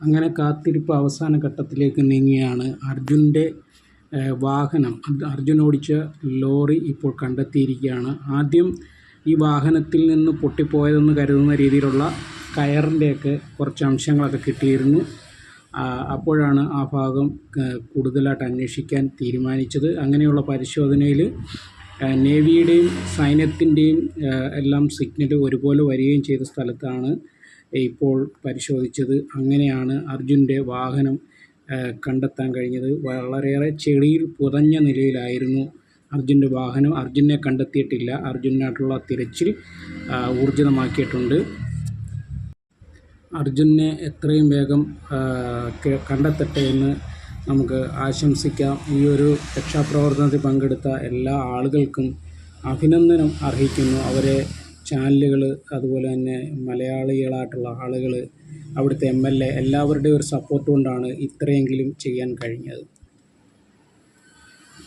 അങ്ങനെ കാത്തിരിപ്പ് അവസാന ഘട്ടത്തിലേക്ക് നീങ്ങിയാണ് അർജുന്റെ വാഹനം. അർജുൻ ഓടിച്ച ലോറി ഇപ്പോൾ കണ്ടെത്തിയിരിക്കുകയാണ്. ആദ്യം ഈ വാഹനത്തിൽ നിന്ന് പൊട്ടിപ്പോയതെന്ന് കരുതുന്ന രീതിയിലുള്ള കയറിന്റെയൊക്കെ കുറച്ച് അംശങ്ങളൊക്കെ കിട്ടിയിരുന്നു. അപ്പോഴാണ് ആ ഭാഗം കൂടുതലായിട്ട് അന്വേഷിക്കാൻ തീരുമാനിച്ചത്. അങ്ങനെയുള്ള പരിശോധനയിൽ നേവിയുടെയും സൈന്യത്തിന്റെയും എല്ലാം സിഗ്നൽ ഒരുപോലെ വരികയും ചെയ്ത സ്ഥലത്താണ് ഇപ്പോൾ പരിശോധിച്ചത്. അങ്ങനെയാണ് അർജുന്റെ വാഹനം കണ്ടെത്താൻ കഴിഞ്ഞത്. വളരെയേറെ ചെളിയിൽ പുതഞ്ഞ നിലയിലായിരുന്നു അർജുന്റെ വാഹനം. അർജുനെ കണ്ടെത്തിയിട്ടില്ല. അർജുനായിട്ടുള്ള തിരച്ചിൽ ഊർജിതമാക്കിയിട്ടുണ്ട്. അർജുനെ എത്രയും വേഗം കണ്ടെത്തട്ടെ എന്ന് നമുക്ക് ആശംസിക്കാം. ഈ ഒരു രക്ഷാപ്രവർത്തനത്തിൽ പങ്കെടുത്ത എല്ലാ ആളുകൾക്കും അഭിനന്ദനം അർഹിക്കുന്നു. അവരെ ചാനലുകൾ അതുപോലെ തന്നെ മലയാളികളായിട്ടുള്ള ആളുകൾ അവിടുത്തെ എം എൽ എ എല്ലാവരുടെയും ഒരു സപ്പോർട്ട് കൊണ്ടാണ് ഇത്രയെങ്കിലും ചെയ്യാൻ കഴിഞ്ഞത്.